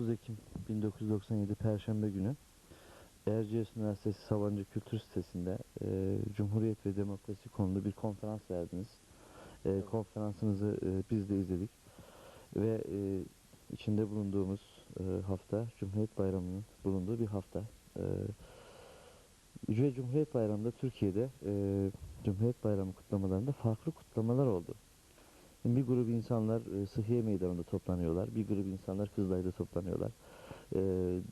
30 Ekim 1997 Perşembe günü Erciyes Üniversitesi Sabancı Kültür Sitesi'nde e, Cumhuriyet ve Demokrasi konulu bir konferans verdiniz. E, konferansınızı e, biz de izledik ve e, içinde bulunduğumuz e, hafta Cumhuriyet Bayramı'nın bulunduğu bir hafta. E, ve Cumhuriyet Bayramı'nda Türkiye'de e, Cumhuriyet Bayramı kutlamalarında farklı kutlamalar oldu. Bir grup insanlar e, Sıhhiye Meydanı'nda toplanıyorlar. Bir grup insanlar Kızılay'da toplanıyorlar. E,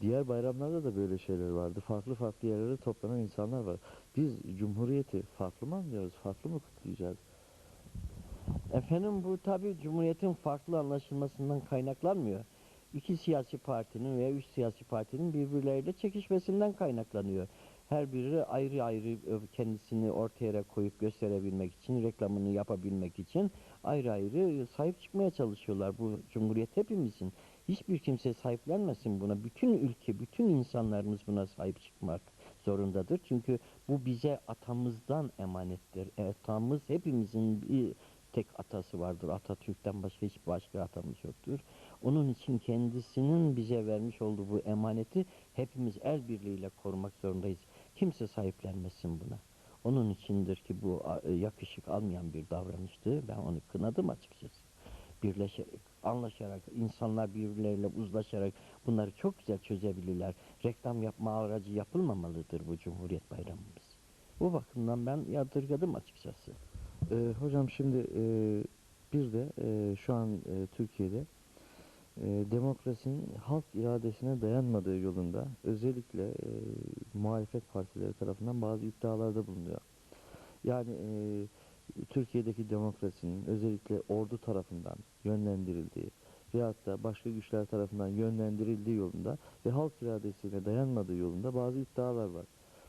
diğer bayramlarda da böyle şeyler vardı. Farklı farklı yerlere toplanan insanlar var. Biz Cumhuriyeti farklı mı anlıyoruz? Farklı mı kutlayacağız? Efendim bu tabi Cumhuriyet'in farklı anlaşılmasından kaynaklanmıyor. İki siyasi partinin veya üç siyasi partinin birbirleriyle çekişmesinden kaynaklanıyor. Her biri ayrı ayrı e, kendisini ortaya koyup gösterebilmek için, reklamını yapabilmek için ayrı ayrı sahip çıkmaya çalışıyorlar. Bu Cumhuriyet hepimizin. Hiçbir kimse sahiplenmesin buna. Bütün ülke, bütün insanlarımız buna sahip çıkmak zorundadır. Çünkü bu bize atamızdan emanettir. Atamız hepimizin bir tek atası vardır. Atatürk'ten başka hiç başka atamız yoktur. Onun için kendisinin bize vermiş olduğu bu emaneti hepimiz el birliğiyle korumak zorundayız. Kimse sahiplenmesin buna. Onun içindir ki bu a, yakışık almayan bir davranıştı. Ben onu kınadım açıkçası. Birleşerek, anlaşarak, insanlar birbirleriyle uzlaşarak bunları çok güzel çözebilirler. Reklam yapma aracı yapılmamalıdır bu Cumhuriyet Bayramımız. Bu bakımdan ben yadırgadım açıkçası. E, hocam şimdi e, bir de e, şu an e, Türkiye'de e, demokrasinin halk iradesine dayanmadığı yolunda özellikle e, muhalefet partileri tarafından bazı iddialarda bulunuyor. Yani e, Türkiye'deki demokrasinin özellikle ordu tarafından yönlendirildiği veyahut da başka güçler tarafından yönlendirildiği yolunda ve halk iradesine dayanmadığı yolunda bazı iddialar var.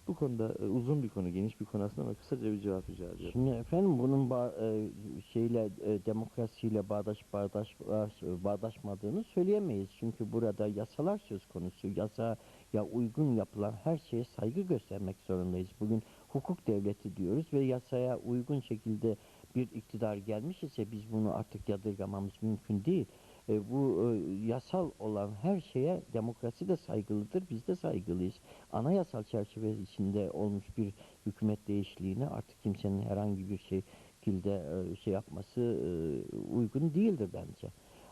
Bu konuda e, uzun bir konu, geniş bir konu aslında ama kısaca bir cevap rica ediyorum. Şimdi efendim bunun ba- e, şeyle e, demokrasiyle bağdaş bağdaş bağdaş- bağdaşmadığını söyleyemeyiz. Çünkü burada yasalar söz konusu. Yasaya uygun yapılan her şeye saygı göstermek zorundayız. Bugün hukuk devleti diyoruz ve yasaya uygun şekilde bir iktidar gelmiş ise biz bunu artık yadırgamamız mümkün değil. E, bu e, yasal olan her şeye demokrasi de saygılıdır, biz de saygılıyız. Anayasal çerçeve içinde olmuş bir hükümet değişikliğine artık kimsenin herhangi bir şekilde e, şey yapması e, uygun değildir bence.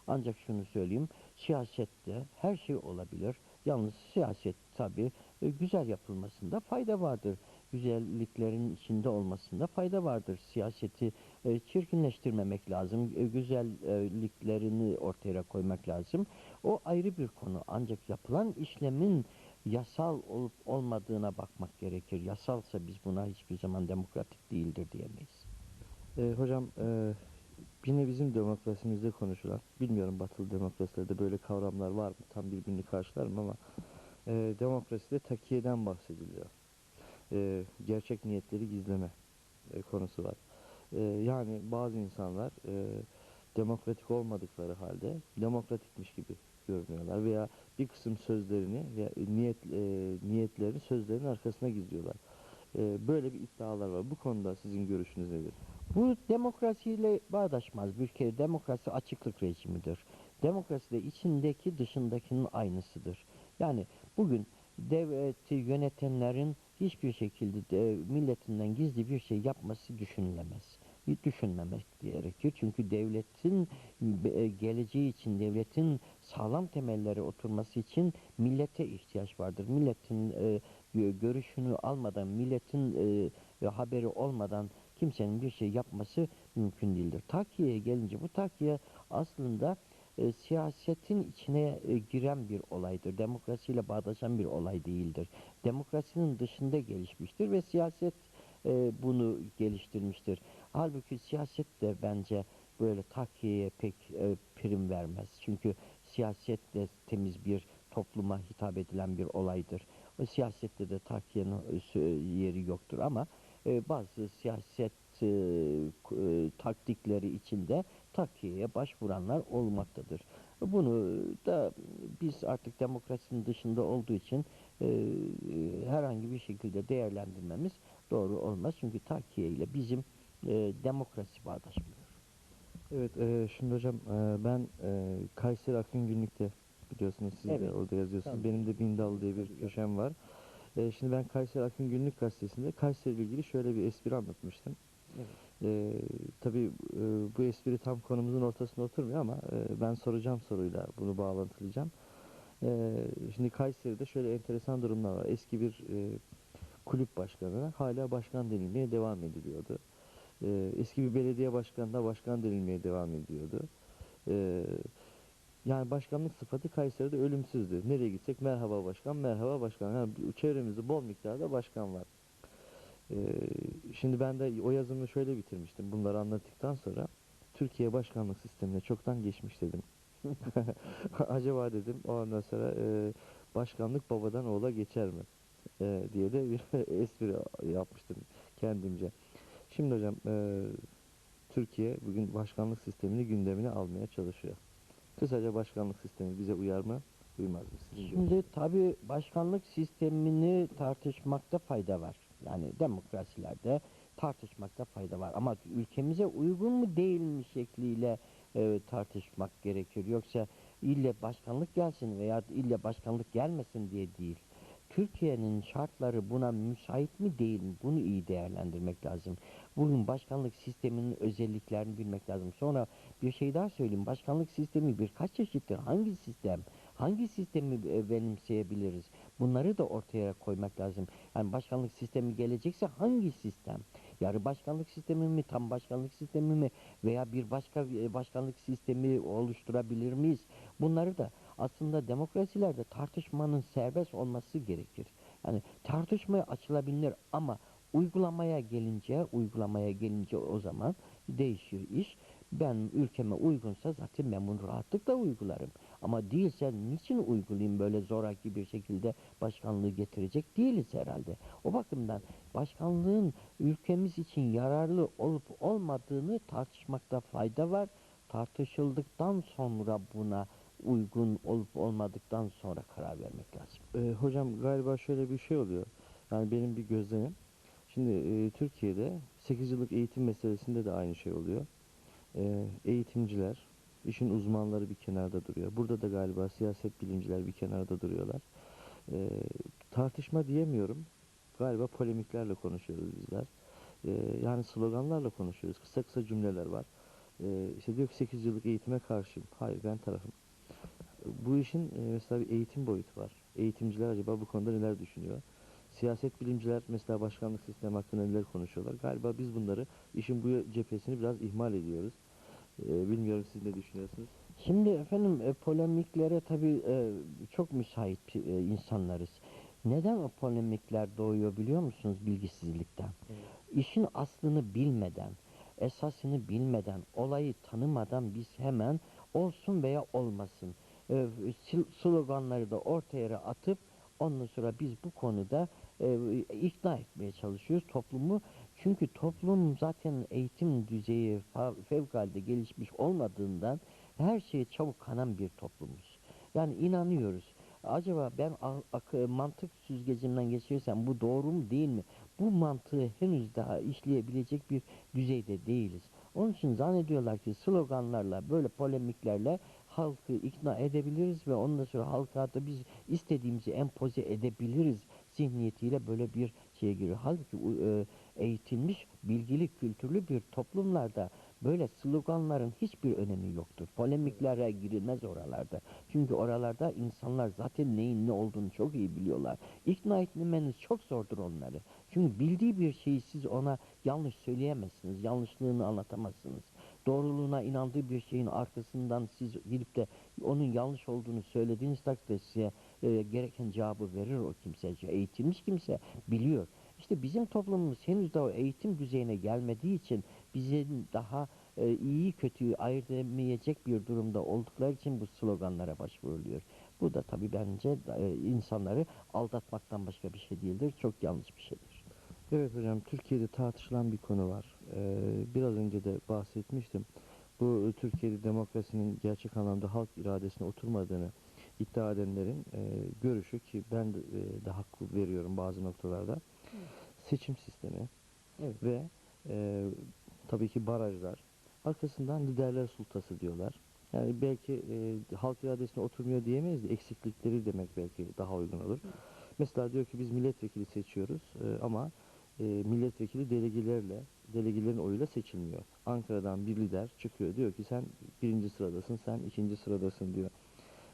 Ancak şunu söyleyeyim, siyasette her şey olabilir. Yalnız siyaset tabii e, güzel yapılmasında fayda vardır. Güzelliklerin içinde olmasında fayda vardır. Siyaseti e, çirkinleştirmemek lazım. E, güzelliklerini ortaya koymak lazım. O ayrı bir konu. Ancak yapılan işlemin yasal olup olmadığına bakmak gerekir. Yasalsa biz buna hiçbir zaman demokratik değildir diyemeyiz. E, hocam e, yine bizim demokrasimizde konuşulan, bilmiyorum batılı demokrasilerde böyle kavramlar var mı tam birbirini karşılar mı ama e, demokraside takiyeden bahsediliyor. E, gerçek niyetleri gizleme e, konusu var. E, yani bazı insanlar e, demokratik olmadıkları halde demokratikmiş gibi görünüyorlar veya bir kısım sözlerini veya niyet e, niyetlerini sözlerin arkasına gizliyorlar. E, böyle bir iddialar var. Bu konuda sizin görüşünüz nedir? Bu demokrasiyle bağdaşmaz. Bir kere demokrasi açıklık rejimidir. Demokrasi de içindeki dışındakinin aynısıdır. Yani bugün devleti yönetenlerin hiçbir şekilde de milletinden gizli bir şey yapması düşünülemez. Düşünmemek gerekir. Çünkü devletin e, geleceği için, devletin sağlam temelleri oturması için millete ihtiyaç vardır. Milletin e, görüşünü almadan, milletin e, haberi olmadan kimsenin bir şey yapması mümkün değildir. Takiye'ye gelince bu takiye aslında e, siyasetin içine e, giren bir olaydır. Demokrasiyle bağdaşan bir olay değildir. Demokrasinin dışında gelişmiştir ve siyaset e, bunu geliştirmiştir. Halbuki siyaset de bence böyle takiyeye pek e, prim vermez. Çünkü siyaset de temiz bir topluma hitap edilen bir olaydır. O siyasette de takiyenin e, yeri yoktur ama e, bazı siyaset e, e, taktikleri içinde takiyeye başvuranlar olmaktadır. Bunu da biz artık demokrasinin dışında olduğu için e, e, herhangi bir şekilde değerlendirmemiz doğru olmaz. Çünkü takiye ile bizim e, demokrasi bağdaşmıyor. Evet, e, şimdi hocam e, ben e, Kayseri Akın Günlük'te hatırlıyorsunuz siz de Evet, orada yazıyorsunuz. Benim de Bindal diye bir köşem var. Ee, şimdi ben Kayseri Akın Günlük Gazetesi'nde Kayseri ile ilgili şöyle bir espri anlatmıştım. Evet. Tabii e, bu espri tam konumuzun ortasında oturmuyor ama e, ben soracağım soruyla bunu bağlantılayacağım. Ee, şimdi Kayseri'de şöyle enteresan durumlar var. Eski bir e, kulüp başkanına hala başkan denilmeye devam ediliyordu. Ee, eski bir belediye başkanına başkan denilmeye devam ediyordu. Ee, yani başkanlık sıfatı Kayseri'de ölümsüzdü. Nereye gitsek merhaba başkan, merhaba başkan. Yani çevremizde bol miktarda başkan var. Ee, şimdi ben de o yazımı şöyle bitirmiştim. Bunları anlattıktan sonra Türkiye başkanlık sistemine çoktan geçmiş dedim. Acaba dedim ondan sonra e, başkanlık babadan oğula geçer mi? E, diye de bir espri yapmıştım kendimce. Şimdi hocam e, Türkiye bugün başkanlık sistemini gündemine almaya çalışıyor. Kısaca başkanlık sistemi bize uyar mı? Uymaz mı? Şimdi tabii başkanlık sistemini tartışmakta fayda var. Yani demokrasilerde tartışmakta fayda var. Ama ülkemize uygun mu değil mi şekliyle e, tartışmak gerekir. Yoksa ille başkanlık gelsin veya ille başkanlık gelmesin diye değil. Türkiye'nin şartları buna müsait mi değil mi? Bunu iyi değerlendirmek lazım. Bugün başkanlık sisteminin özelliklerini bilmek lazım. Sonra bir şey daha söyleyeyim. Başkanlık sistemi birkaç çeşittir. Hangi sistem? Hangi sistemi e, benimseyebiliriz? Bunları da ortaya koymak lazım. Yani başkanlık sistemi gelecekse hangi sistem? Yarı başkanlık sistemi mi, tam başkanlık sistemi mi veya bir başka e, başkanlık sistemi oluşturabilir miyiz? Bunları da aslında demokrasilerde tartışmanın serbest olması gerekir. Yani tartışmaya açılabilir ama uygulamaya gelince, uygulamaya gelince o zaman değişir iş. Ben ülkeme uygunsa zaten ben bunu rahatlıkla uygularım. Ama değilse niçin uygulayayım böyle zoraki bir şekilde başkanlığı getirecek değiliz herhalde. O bakımdan başkanlığın ülkemiz için yararlı olup olmadığını tartışmakta fayda var. Tartışıldıktan sonra buna uygun olup olmadıktan sonra karar vermek lazım. Ee, hocam galiba şöyle bir şey oluyor. Yani benim bir gözlemim. Şimdi e, Türkiye'de 8 yıllık eğitim meselesinde de aynı şey oluyor. Ee, eğitimciler, işin uzmanları bir kenarda duruyor. Burada da galiba siyaset bilimciler bir kenarda duruyorlar. Ee, tartışma diyemiyorum. Galiba polemiklerle konuşuyoruz bizler. Ee, yani sloganlarla konuşuyoruz. Kısa kısa cümleler var. Ee, işte diyor ki 8 yıllık eğitime karşıyım. Hayır ben tarafım. Bu işin e, mesela bir eğitim boyutu var. Eğitimciler acaba bu konuda neler düşünüyor? Siyaset bilimciler mesela başkanlık sistemi hakkında neler konuşuyorlar? Galiba biz bunları işin bu cephesini biraz ihmal ediyoruz. Ee, bilmiyorum siz ne düşünüyorsunuz? Şimdi efendim e, polemiklere tabii e, çok müsait e, insanlarız. Neden o polemikler doğuyor biliyor musunuz bilgisizlikten? İşin aslını bilmeden, esasını bilmeden, olayı tanımadan biz hemen olsun veya olmasın e, sloganları da ortaya atıp ondan sonra biz bu konuda e, ikna etmeye çalışıyoruz toplumu. Çünkü toplum zaten eğitim düzeyi fevkalade gelişmiş olmadığından her şeye çabuk kanan bir toplumuz. Yani inanıyoruz. Acaba ben mantık süzgecimden geçirsem bu doğru mu değil mi? Bu mantığı henüz daha işleyebilecek bir düzeyde değiliz. Onun için zannediyorlar ki sloganlarla, böyle polemiklerle halkı ikna edebiliriz ve ondan sonra halka da biz istediğimizi empoze edebiliriz zihniyetiyle böyle bir şeye giriyor. Halbuki e, eğitilmiş, bilgili, kültürlü bir toplumlarda böyle sloganların hiçbir önemi yoktur. Polemiklere girilmez oralarda. Çünkü oralarda insanlar zaten neyin ne olduğunu çok iyi biliyorlar. İkna etmeniz çok zordur onları. Çünkü bildiği bir şeyi siz ona yanlış söyleyemezsiniz. Yanlışlığını anlatamazsınız. Doğruluğuna inandığı bir şeyin arkasından siz gidip de onun yanlış olduğunu söylediğiniz takdirde size e, gereken cevabı verir o kimse. Eğitilmiş kimse biliyor. İşte bizim toplumumuz henüz daha eğitim düzeyine gelmediği için bizim daha e, iyi kötüyü ayırt edemeyecek bir durumda oldukları için bu sloganlara başvuruluyor. Bu da tabii bence e, insanları aldatmaktan başka bir şey değildir. Çok yanlış bir şeydir. Evet hocam Türkiye'de tartışılan bir konu var. Ee, biraz önce de bahsetmiştim. Bu e, Türkiye'de demokrasinin gerçek anlamda halk iradesine oturmadığını iddia edenlerin e, görüşü ki ben de, e, de hak veriyorum bazı noktalarda. Seçim sistemi Evet. ve e, tabii ki barajlar. Arkasından liderler sultası diyorlar. Yani belki e, halk iradesine oturmuyor diyemeyiz de eksiklikleri demek belki daha uygun olur. Mesela diyor ki biz milletvekili seçiyoruz e, ama e, milletvekili delegelerle, delegelerin oyuyla seçilmiyor. Ankara'dan bir lider çıkıyor diyor ki sen birinci sıradasın, sen ikinci sıradasın diyor.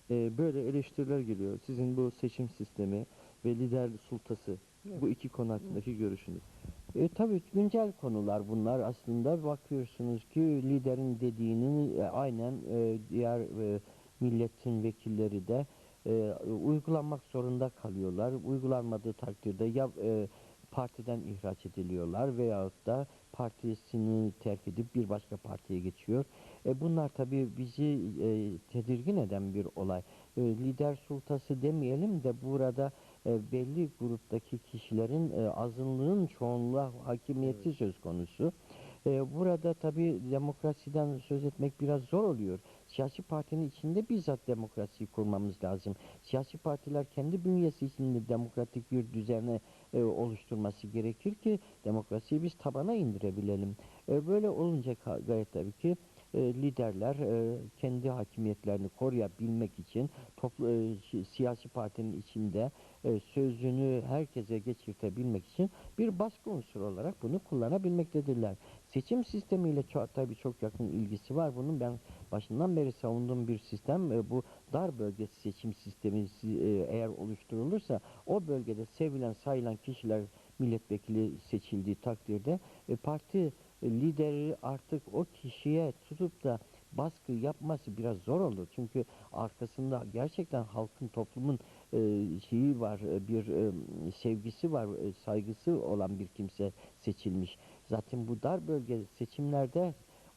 E, böyle eleştiriler geliyor. Sizin bu seçim sistemi ve lider sultası bu iki konu hakkındaki görüşünüz. E, tabii güncel konular bunlar aslında bakıyorsunuz ki liderin dediğini e, aynen e, diğer e, milletin vekilleri de e, uygulamak zorunda kalıyorlar. Uygulanmadığı takdirde ya e, partiden ihraç ediliyorlar veyahut da partisini terk edip bir başka partiye geçiyor. E, bunlar tabii bizi e, tedirgin eden bir olay. E, lider sultası demeyelim de burada e, belli gruptaki kişilerin e, azınlığın çoğunluğa hakimiyeti söz konusu. E, burada tabii demokrasiden söz etmek biraz zor oluyor. Siyasi partinin içinde bizzat demokrasiyi kurmamız lazım. Siyasi partiler kendi bünyesi içinde demokratik bir düzene e, oluşturması gerekir ki demokrasiyi biz tabana indirebilelim. E, böyle olunca gayet tabii ki e, liderler e, kendi hakimiyetlerini koruyabilmek için toplu, e, si- siyasi partinin içinde e, sözünü herkese geçirtebilmek için bir baskı unsuru olarak bunu kullanabilmektedirler. Seçim sistemiyle çok, tabii çok yakın ilgisi var. Bunun ben başından beri savunduğum bir sistem e, bu dar bölgesi seçim sistemi si- e, eğer oluşturulursa o bölgede sevilen sayılan kişiler milletvekili seçildiği takdirde e, parti lideri artık o kişiye tutup da baskı yapması biraz zor olur. Çünkü arkasında gerçekten halkın, toplumun e, şeyi var, e, bir e, sevgisi var, e, saygısı olan bir kimse seçilmiş. Zaten bu dar bölge seçimlerde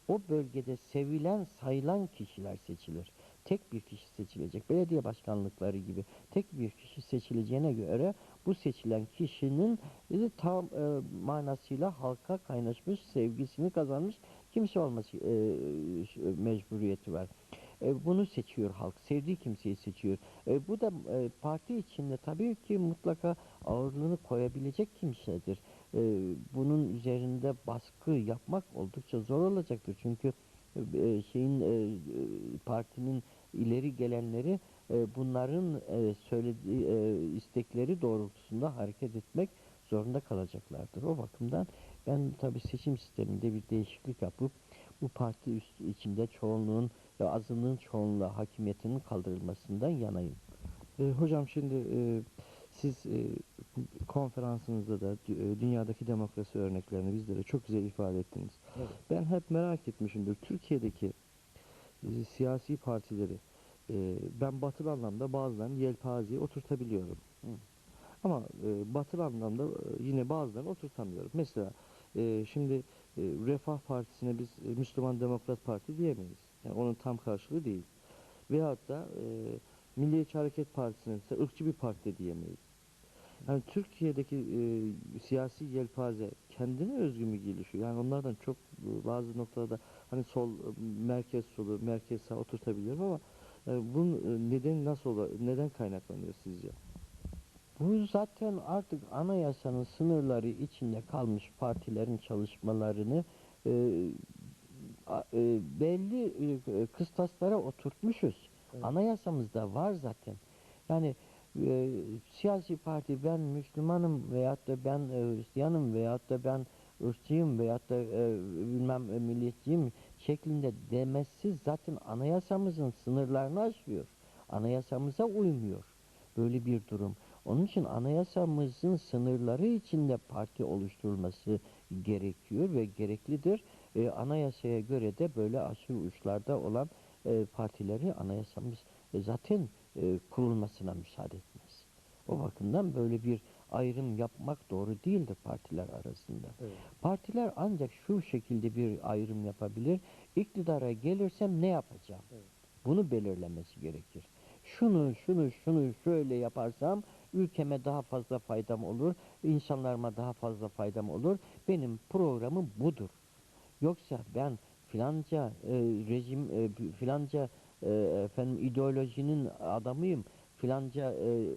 o bölgede sevilen, sayılan kişiler seçilir. Tek bir kişi seçilecek. Belediye başkanlıkları gibi tek bir kişi seçileceğine göre bu seçilen kişinin e, tam e, manasıyla halka kaynaşmış, sevgisini kazanmış kimse olması e, ş- mecburiyeti var. E, bunu seçiyor halk. Sevdiği kimseyi seçiyor. E, bu da e, parti içinde tabii ki mutlaka ağırlığını koyabilecek kimsedir. E, bunun üzerinde baskı yapmak oldukça zor olacaktır. Çünkü e, şeyin e, e, partinin ileri gelenleri e, bunların e, söylediği e, istekleri doğrultusunda hareket etmek zorunda kalacaklardır. O bakımdan ben tabii seçim sisteminde bir değişiklik yapıp bu parti üst, içinde çoğunluğun ve azınlığın çoğunluğa hakimiyetinin kaldırılmasından yanayım. E, hocam şimdi e, siz e, konferansınızda da e, dünyadaki demokrasi örneklerini bizlere çok güzel ifade ettiniz. Evet. Ben hep merak etmişimdir. Türkiye'deki e, siyasi partileri e, ben batılı anlamda bazılarını yelpazeye oturtabiliyorum. Hı. Ama e, batılı anlamda e, yine bazılarını oturtamıyorum. Mesela e, şimdi e, Refah Partisi'ne biz e, Müslüman Demokrat Parti diyemeyiz. Yani onun tam karşılığı değil. Veyahut da e, Milliyetçi Hareket Partisi'ne ise ırkçı bir parti diyemeyiz. Yani Türkiye'deki e, siyasi yelpaze kendine özgü mü gelişiyor? Yani onlardan çok e, bazı noktalarda hani sol, e, merkez solu, merkez sağ oturtabiliyorum ama e, bunun e, nedeni nasıl olur? Neden kaynaklanıyor sizce? Bu zaten artık anayasanın sınırları içinde kalmış partilerin çalışmalarını e, e, belli e, kıstaslara oturtmuşuz. Anayasamızda var zaten. Yani e, siyasi parti ben Müslümanım veyahut da ben e, Hristiyanım veyahut da ben ırkçıyım veyahut da e, bilmem e, milliyetçiyim şeklinde demesi zaten anayasamızın sınırlarını aşıyor. Anayasamıza uymuyor böyle bir durum. Onun için anayasamızın sınırları içinde parti oluşturulması gerekiyor ve gereklidir. E, anayasaya göre de böyle aşırı uçlarda olan e, partileri anayasamız e, zaten e, kurulmasına müsaade etmez. O bakımdan böyle bir ayrım yapmak doğru değildir partiler arasında. Evet. Partiler ancak şu şekilde bir ayrım yapabilir. İktidara gelirsem ne yapacağım? Evet. Bunu belirlemesi gerekir. Şunu, şunu, şunu şöyle yaparsam ülkeme daha fazla faydam olur, insanlarıma daha fazla faydam olur. Benim programım budur. Yoksa ben filanca e, rejim, e, filanca e, efendim ideolojinin adamıyım, filanca e,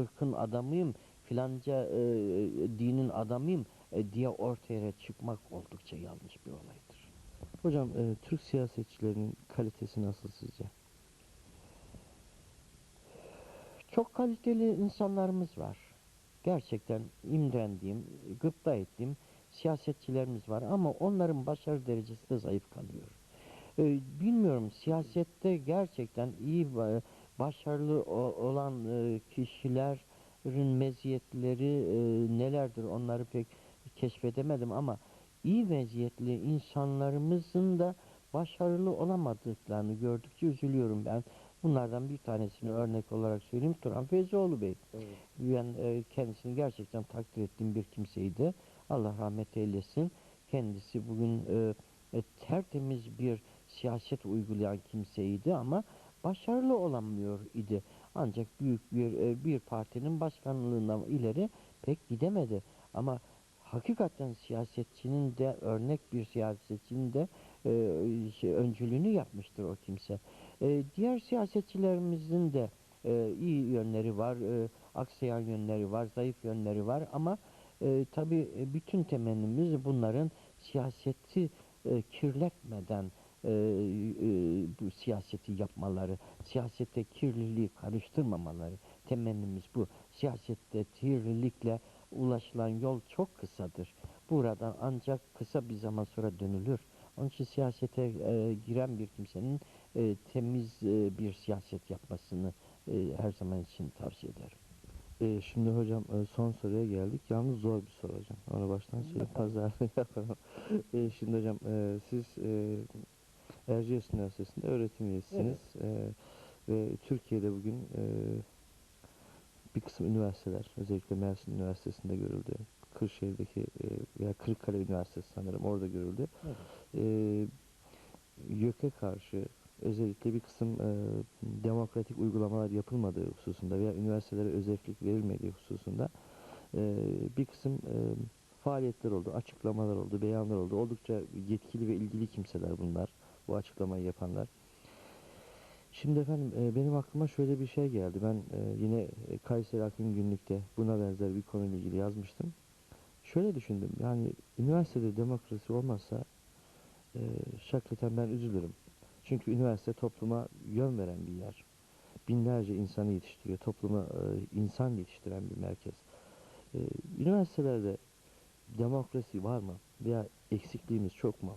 ırkın adamıyım, filanca e, dinin adamıyım e, diye ortaya çıkmak oldukça yanlış bir olaydır. Hocam e, Türk siyasetçilerinin kalitesi nasıl sizce? Çok kaliteli insanlarımız var. Gerçekten imrendiğim, gıpta ettiğim siyasetçilerimiz var ama onların başarı derecesi de zayıf kalıyor. Ee, bilmiyorum siyasette gerçekten iyi ba- başarılı olan e, kişilerin meziyetleri e, nelerdir onları pek keşfedemedim ama iyi meziyetli insanlarımızın da başarılı olamadıklarını gördükçe üzülüyorum ben. Bunlardan bir tanesini örnek olarak söyleyeyim. Turan Feyzioğlu Bey. Ben e, kendisini gerçekten takdir ettiğim bir kimseydi. Allah rahmet eylesin. Kendisi bugün e, e, tertemiz bir siyaset uygulayan kimseydi ama başarılı olamıyor idi. Ancak büyük bir e, bir partinin başkanlığından ileri pek gidemedi. Ama hakikaten siyasetçinin de örnek bir siyasetçinin de e, şey, öncülüğünü yapmıştır o kimse. E, diğer siyasetçilerimizin de e, iyi yönleri var, e, aksayan yönleri var, zayıf yönleri var ama e, tabii bütün temennimiz bunların siyaseti e, kirletmeden e, e, bu siyaseti yapmaları, siyasete kirliliği karıştırmamaları temennimiz bu. Siyasette kirlilikle ulaşılan yol çok kısadır. Buradan ancak kısa bir zaman sonra dönülür. Onun için siyasete e, giren bir kimsenin e, temiz e, bir siyaset yapmasını e, her zaman için tavsiye ederim. E, şimdi hocam e, son soruya geldik. Yalnız zor bir soru hocam. Onu baştan söyleyeyim. Pazar yapalım. E, şimdi hocam e, siz e, Erciyes Üniversitesi'nde öğretim üyesisiniz. E, ve Türkiye'de bugün e, bir kısım üniversiteler, özellikle Mersin Üniversitesi'nde görüldü. Kırşehir'deki e, veya Kırıkkale Üniversitesi sanırım orada görüldü. Evet. E, YÖK'e karşı özellikle bir kısım e, demokratik uygulamalar yapılmadığı hususunda veya üniversitelere özellik verilmediği hususunda e, bir kısım e, faaliyetler oldu, açıklamalar oldu, beyanlar oldu. Oldukça yetkili ve ilgili kimseler bunlar, bu açıklamayı yapanlar. Şimdi efendim e, benim aklıma şöyle bir şey geldi. Ben e, yine Kayseri Akın Günlük'te buna benzer bir konuyla ilgili yazmıştım. Şöyle düşündüm. Yani üniversitede demokrasi olmazsa e, şakleten ben üzülürüm. Çünkü üniversite topluma yön veren bir yer. Binlerce insanı yetiştiriyor. Topluma e, insan yetiştiren bir merkez. E, üniversitelerde demokrasi var mı? Veya eksikliğimiz çok mu?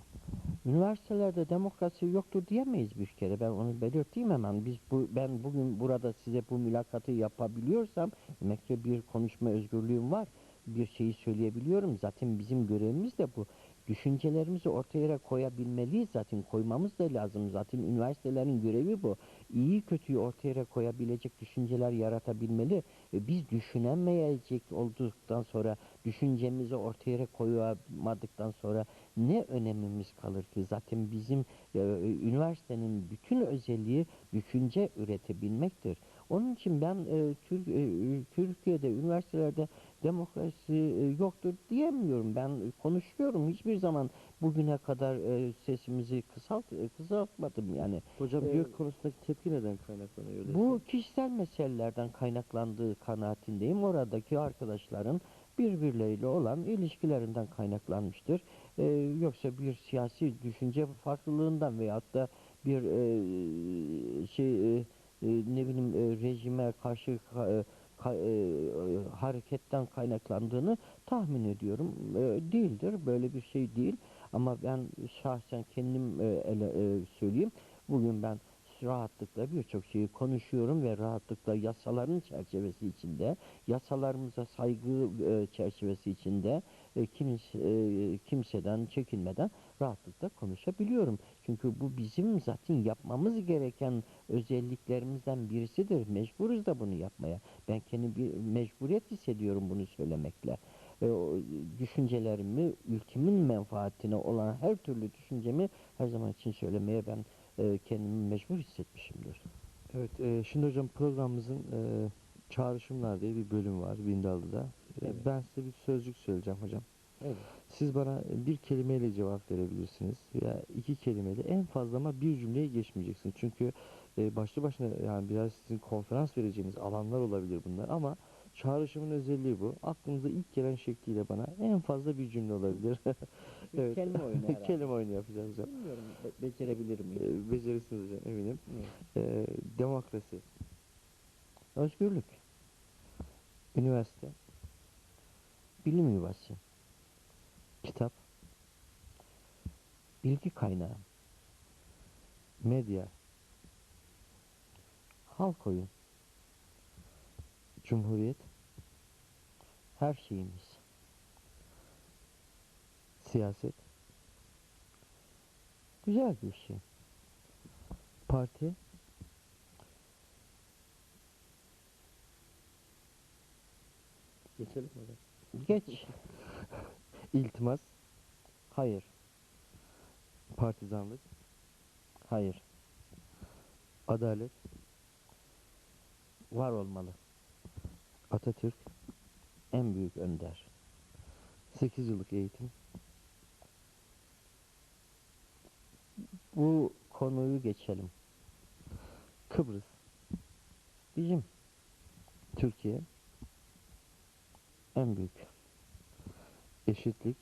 Üniversitelerde demokrasi yoktur diyemeyiz bir kere. Ben onu belirteyim hemen. Biz bu, ben bugün burada size bu mülakatı yapabiliyorsam demek ki bir konuşma özgürlüğüm var. Bir şeyi söyleyebiliyorum. Zaten bizim görevimiz de bu. Düşüncelerimizi ortaya koyabilmeliyiz zaten. Koymamız da lazım. Zaten üniversitelerin görevi bu. İyi kötüyü ortaya koyabilecek düşünceler yaratabilmeli. E, Biz düşünemeyecek olduktan sonra, düşüncemizi ortaya koyamadıktan sonra ne önemimiz kalır ki? Zaten bizim e, üniversitenin bütün özelliği düşünce üretebilmektir. Onun için ben e, Türk, e, Türkiye'de üniversitelerde demokrasi e, yoktur diyemiyorum. Ben konuşuyorum. Hiçbir zaman bugüne kadar e, sesimizi kısalt, e, kısaltmadım yani. Hocam Ee, YÖK konusundaki tepki neden kaynaklanıyor? Bu kişisel meselelerden kaynaklandığı kanaatindeyim. Oradaki arkadaşların birbirleriyle olan ilişkilerinden kaynaklanmıştır. Ee, yoksa bir siyasi düşünce farklılığından veyahut da bir e, şey e, e, ne bileyim e, rejime karşı ka- e, hareketten kaynaklandığını tahmin ediyorum. Değildir. Böyle bir şey değil. Ama ben şahsen kendim ele, söyleyeyim. Bugün ben rahatlıkla birçok şeyi konuşuyorum ve rahatlıkla yasaların çerçevesi içinde, yasalarımıza saygı çerçevesi içinde e, kimse, kimseden çekinmeden rahatlıkla konuşabiliyorum. Çünkü bu bizim zaten yapmamız gereken özelliklerimizden birisidir. Mecburuz da bunu yapmaya. Ben kendi bir mecburiyet hissediyorum bunu söylemekle. E, o düşüncelerimi, ülkemin menfaatine olan her türlü düşüncemi her zaman için söylemeye ben e, kendimi mecbur hissetmişimdir. Evet, e, şimdi hocam programımızın e, çağrışımlar diye bir bölüm var Vindallı'da. Evet. Ben size bir sözcük söyleyeceğim hocam. Evet. Siz bana bir kelimeyle cevap verebilirsiniz veya iki kelimeyle en fazla ama bir cümleye geçmeyeceksiniz. Çünkü e, başlı başına yani biraz sizin konferans vereceğiniz alanlar olabilir bunlar ama Çağrışımın özelliği bu. Aklımıza ilk gelen şekliyle bana en fazla bir cümle olabilir. Evet. kelime oyunu herhalde. Kelime oyunu yapacağız hocam. Bilmiyorum be- becerebilir miyim? Ee, becerirsiniz hocam eminim. Evet. Ee, demokrasi, Özgürlük, üniversite, bilim yuvası, kitap, bilgi kaynağı, medya, halk oyun, cumhuriyet, her şeyimiz, siyaset, güzel bir şey. parti, geçelim hocam. Geç, İltimas, hayır, partizanlık, hayır, adalet, var olmalı. Atatürk, En büyük önder. 8 yıllık eğitim, Bu konuyu geçelim. Kıbrıs, Bizim Türkiye, en büyük eşitlik,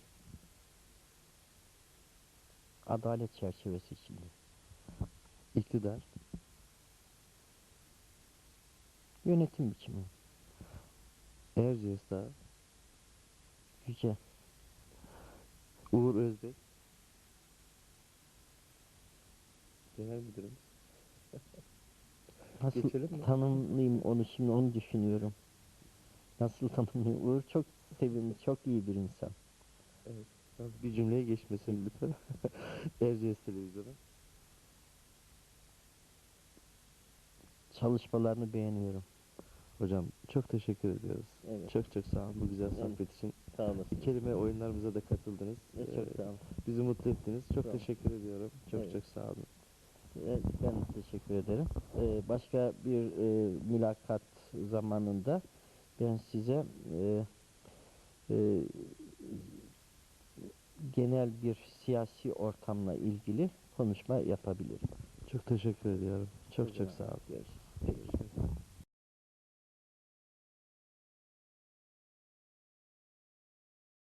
adalet çerçevesi içinde. iktidar, Yönetim biçimi, Erciyes Dağı, yüce, Uğur Özbek, Genel Müdürümüz. Nasıl Geçelim mi? tanımlayayım onu şimdi onu düşünüyorum. Nasıl tanımlayayım? Uğur çok sevimli, çok iyi bir insan. Yalnız Bir cümleye geçmesin lütfen. Erciyes Televizyonu. Çalışmalarını beğeniyorum. Hocam çok teşekkür ediyoruz. Evet. Çok çok sağ olun bu güzel Evet. sohbet için. Sağ olasın. Kelime oyunlarımıza da katıldınız. Ve Ee, çok sağ olun. Bizi mutlu ettiniz. Çok Sağ olun. teşekkür ediyorum. Çok Evet. çok sağ olun. Ee, Ben teşekkür ederim. Ee, Başka bir e, mülakat zamanında ben size e, e, genel bir siyasi ortamla ilgili konuşma yapabilirim. Çok teşekkür ediyorum. Çok çok sağ olun. Görüşürüz.